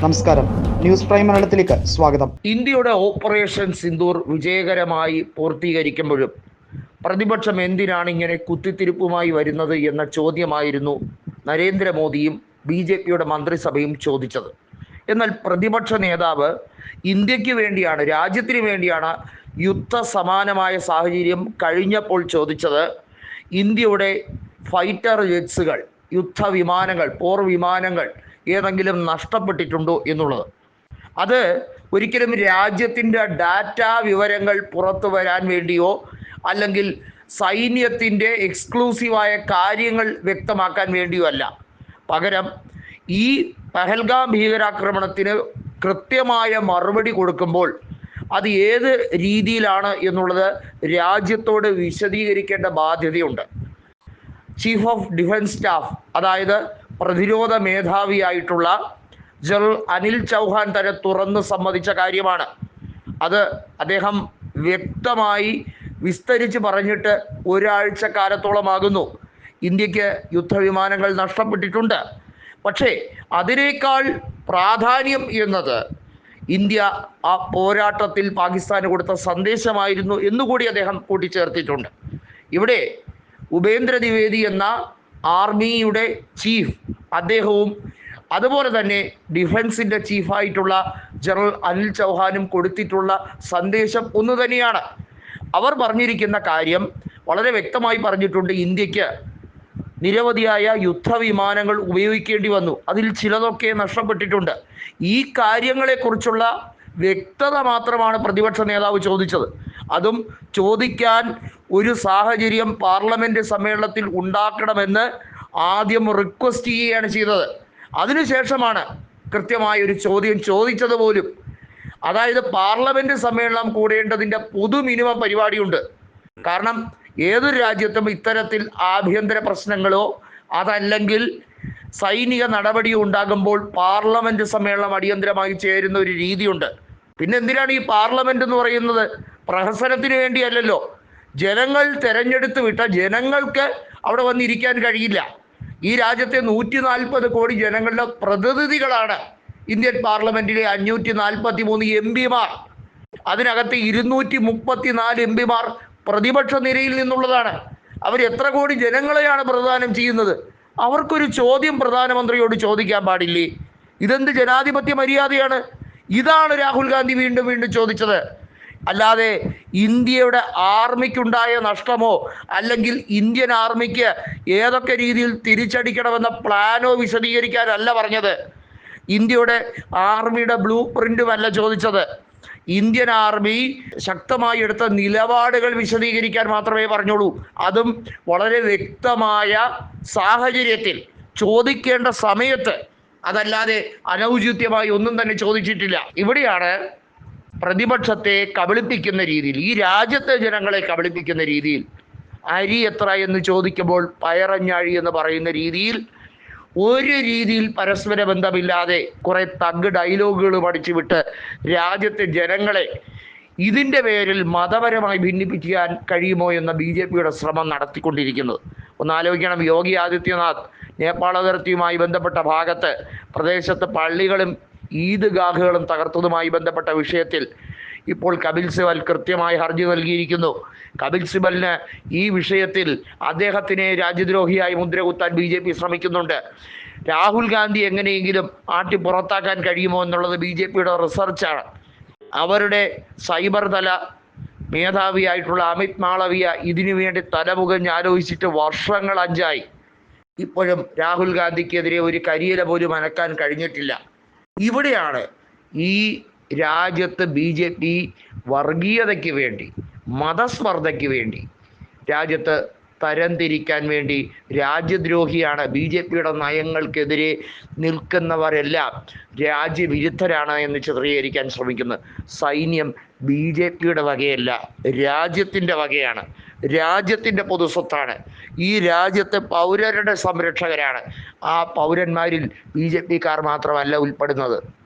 നമസ്കാരം. News prime മലയാളത്തിലേക്ക് സ്വാഗതം. ഇന്ത്യയുടെ ഓപ്പറേഷൻ സിന്ദൂർ വിജയകരമായി പൂർത്തീകരിക്കുമ്പോഴും പ്രതിപക്ഷം എന്തിനാണ് ഇങ്ങനെ കുത്തിത്തിരിപ്പുമായി വരുന്നത് എന്ന ചോദ്യമായിരുന്നു നരേന്ദ്രമോദിയും ബി ജെ പിയുടെ മന്ത്രിസഭയും ചോദിച്ചത്. എന്നാൽ പ്രതിപക്ഷ നേതാവ് ഇന്ത്യയ്ക്ക് വേണ്ടിയാണ് രാജ്യത്തിന് വേണ്ടിയാണ് യുദ്ധ സമാനമായ സാഹചര്യം കഴിഞ്ഞപ്പോൾ ചോദിച്ചത് ഇന്ത്യയുടെ ഫൈറ്റർ ജെറ്റ്സുകൾ യുദ്ധവിമാനങ്ങൾ പോർ വിമാനങ്ങൾ ഏതെങ്കിലും നഷ്ടപ്പെട്ടിട്ടുണ്ടോ എന്നുള്ളത്. അത് ഒരിക്കലും രാജ്യത്തിന്റെ ഡാറ്റ വിവരങ്ങൾ പുറത്തു വരാൻ വേണ്ടിയോ അല്ലെങ്കിൽ സൈന്യത്തിന്റെ എക്സ്ക്ലൂസീവായ കാര്യങ്ങൾ വ്യക്തമാക്കാൻ വേണ്ടിയോ അല്ല. പകരം ഈ പഹൽഗാം ഭീകരാക്രമണത്തിന് കൃത്യമായ മറുപടി കൊടുക്കുമ്പോൾ അത് ഏത് രീതിയിലാണ് എന്നുള്ളത് രാജ്യത്തോട് വിശദീകരിക്കേണ്ട ബാധ്യതയുണ്ട്. ചീഫ് ഓഫ് ഡിഫൻസ് സ്റ്റാഫ് അതായത് പ്രതിരോധ മേധാവിയായിട്ടുള്ള ജനറൽ അനിൽ ചൗഹാൻ തന്നെ തുറന്ന് സമ്മതിച്ച കാര്യമാണ്. അത് അദ്ദേഹം വ്യക്തമായി വിസ്തരിച്ച് പറഞ്ഞിട്ട് ഒരാഴ്ച കാലത്തോളമാകുന്നു ഇന്ത്യയ്ക്ക് യുദ്ധവിമാനങ്ങൾ നഷ്ടപ്പെട്ടിട്ടുണ്ട്. പക്ഷേ അതിനേക്കാൾ പ്രാധാന്യം എന്നത് ഇന്ത്യ ആ പോരാട്ടത്തിൽ പാകിസ്ഥാന് കൊടുത്ത സന്ദേശമായിരുന്നു എന്നുകൂടി അദ്ദേഹം കൂട്ടിച്ചേർത്തിട്ടുണ്ട്. ഇവിടെ ഉപേന്ദ്ര ദ്വിവേദി എന്ന ആർമിയുടെ ചീഫ് അദ്ദേഹവും അതുപോലെ തന്നെ ഡിഫൻസിന്റെ ചീഫായിട്ടുള്ള ജനറൽ അനിൽ ചൗഹാനും കൊടുത്തിട്ടുള്ള സന്ദേശം ഒന്ന് തന്നെയാണ്. അവർ പറഞ്ഞിരിക്കുന്ന കാര്യം വളരെ വ്യക്തമായി പറഞ്ഞിട്ടുണ്ട്. ഇന്ത്യയ്ക്ക് നിരവധിയായ യുദ്ധവിമാനങ്ങൾ ഉപയോഗിക്കേണ്ടി വന്നു. അതിൽ ചിലതൊക്കെ നഷ്ടപ്പെട്ടിട്ടുണ്ട്. ഈ കാര്യങ്ങളെക്കുറിച്ചുള്ള വ്യക്തത മാത്രമാണ് പ്രതിപക്ഷ നേതാവ് ചോദിച്ചത്. അതും ചോദിക്കാൻ ഒരു സാഹചര്യം പാർലമെന്റ് സമ്മേളനത്തിൽ ഉണ്ടാക്കണമെന്ന് ആദ്യം റിക്വസ്റ്റ് ചെയ്യുകയാണ് ചെയ്തത്. അതിനുശേഷമാണ് കൃത്യമായ ഒരു ചോദ്യം ചോദിച്ചത് പോലും. അതായത് പാർലമെന്റ് സമ്മേളനം കൂടേണ്ടതിന്റെ പൊതു മിനിമം പരിപാടിയുണ്ട്. കാരണം ഏതൊരു രാജ്യത്തും ഇത്തരത്തിൽ ആഭ്യന്തര പ്രശ്നങ്ങളോ അതല്ലെങ്കിൽ സൈനിക നടപടിയോ ഉണ്ടാകുമ്പോൾ പാർലമെന്റ് സമ്മേളനം അടിയന്തരമായി ചേരുന്ന ഒരു രീതിയുണ്ട്. പിന്നെ എന്തിനാണ് ഈ പാർലമെന്റ് എന്ന് പറയുന്നത്? പ്രഹസനത്തിന് വേണ്ടിയല്ലല്ലോ. ജനങ്ങൾ തെരഞ്ഞെടുത്ത് വിട്ട ജനങ്ങൾക്ക് അവിടെ വന്നിരിക്കാൻ കഴിയില്ല. ഈ രാജ്യത്തെ നൂറ്റി നാൽപ്പത് കോടി ജനങ്ങളുടെ പ്രതിനിധികളാണ് ഇന്ത്യൻ പാർലമെന്റിലെ അഞ്ഞൂറ്റി നാൽപ്പത്തി മൂന്ന് എം പിമാർ. അതിനകത്ത് ഇരുന്നൂറ്റി മുപ്പത്തി നാല് എം പിമാർ പ്രതിപക്ഷ നിരയിൽ നിന്നുള്ളതാണ്. അവർ എത്ര കോടി ജനങ്ങളെയാണ് പ്രദാനം ചെയ്യുന്നത്? അവർക്കൊരു ചോദ്യം പ്രധാനമന്ത്രിയോട് ചോദിക്കാൻ പാടില്ലേ? ഇതെന്ത് ജനാധിപത്യ മര്യാദയാണ്? ഇതാണ് രാഹുൽ ഗാന്ധി വീണ്ടും വീണ്ടും ചോദിച്ചത്. അല്ലാതെ ഇന്ത്യയുടെ ആർമിക്കുണ്ടായ നഷ്ടമോ അല്ലെങ്കിൽ ഇന്ത്യൻ ആർമിക്ക് ഏതൊക്കെ രീതിയിൽ തിരിച്ചടിക്കണമെന്ന പ്ലാനോ വിശദീകരിക്കാനല്ല പറഞ്ഞത്. ഇന്ത്യയുടെ ആർമിയുടെ ബ്ലൂ പ്രിന്റുമല്ല ചോദിച്ചത്. ഇന്ത്യൻ ആർമി ശക്തമായി എടുത്ത നിലപാടുകൾ വിശദീകരിക്കാൻ മാത്രമേ പറഞ്ഞോളൂ അതും വളരെ വ്യക്തമായ സാഹചര്യത്തിൽ ചോദിക്കേണ്ട സമയത്ത് അതല്ലാതെ അനൗചിത്യമായി ഒന്നും തന്നെ ചോദിച്ചിട്ടില്ല. ഇവിടെയാണ് പ്രതിപക്ഷത്തെ കബളിപ്പിക്കുന്ന രീതിയിൽ ഈ രാജ്യത്തെ ജനങ്ങളെ കബളിപ്പിക്കുന്ന രീതിയിൽ അരി എത്ര എന്ന് ചോദിക്കുമ്പോൾ പയറഞ്ഞാഴി എന്ന് പറയുന്ന രീതിയിൽ ഒരു രീതിയിൽ പരസ്പര ബന്ധമില്ലാതെ കുറെ തഗ് ഡയലോഗുകൾ പഠിച്ചു വിട്ട് രാജ്യത്തെ ജനങ്ങളെ ഇതിന്റെ പേരിൽ മതപരമായി ഭിന്നിപ്പിക്കാൻ കഴിയുമോ എന്ന ബി ജെ പിയുടെ ശ്രമം നടത്തിക്കൊണ്ടിരിക്കുന്നത്. ഒന്ന് ആലോചിക്കണം യോഗി ആദിത്യനാഥ് നേപ്പാൾ അതിർത്തിയുമായി ബന്ധപ്പെട്ട ഭാഗത്ത് പ്രദേശത്ത് പള്ളികളും ഈദ്ഗാഹുകളും തകർത്തതുമായി ബന്ധപ്പെട്ട വിഷയത്തിൽ ഇപ്പോൾ കപിൽ സിബൽ കൃത്യമായി ഹർജി നൽകിയിരിക്കുന്നു. കപിൽ സിബലിന് ഈ വിഷയത്തിൽ അദ്ദേഹത്തിനെ രാജ്യദ്രോഹിയായി മുദ്രകുത്താൻ ബി ജെ പി ശ്രമിക്കുന്നുണ്ട്. രാഹുൽ ഗാന്ധി എങ്ങനെയെങ്കിലും ആട്ടി പുറത്താക്കാൻ കഴിയുമോ എന്നുള്ളത് ബി ജെ പിയുടെ റിസർച്ചാണ്. അവരുടെ സൈബർ തല മേധാവിയായിട്ടുള്ള അമിത് മാളവിയ ഇതിനു വേണ്ടി തലമുകഞ്ഞ് ആലോചിച്ചിട്ട് വർഷങ്ങൾ അഞ്ചായി. ഇപ്പോഴും രാഹുൽ ഗാന്ധിക്കെതിരെ ഒരു കരിയില പോലും അനക്കാൻ കഴിഞ്ഞിട്ടില്ല. ഇവിടെയാണ് ഈ രാജ്യത്ത് ബി ജെ പി വർഗീയതയ്ക്ക് വേണ്ടി മതസ്പർദ്ധയ്ക്ക് വേണ്ടി രാജ്യത്ത് തരംതിരിക്കാൻ വേണ്ടി രാജ്യദ്രോഹിയാണ് ബി ജെ പിയുടെ നയങ്ങൾക്കെതിരെ നിൽക്കുന്നവരെല്ലാം രാജ്യവിരുദ്ധരാണ് എന്ന് ചിത്രീകരിക്കാൻ ശ്രമിക്കുന്നത്. സൈന്യം ബി ജെ പിയുടെ വകയല്ല രാജ്യത്തിന്റെ വകയാണ്. രാജ്യത്തിന്റെ പൊതുസ്വത്താണ്. ഈ രാജ്യത്തെ പൗരരുടെ സംരക്ഷകരാണ് ആ പൗരന്മാരിൽ ബി ജെ പിക്കാർ മാത്രമല്ല ഉൾപ്പെടുന്നത്.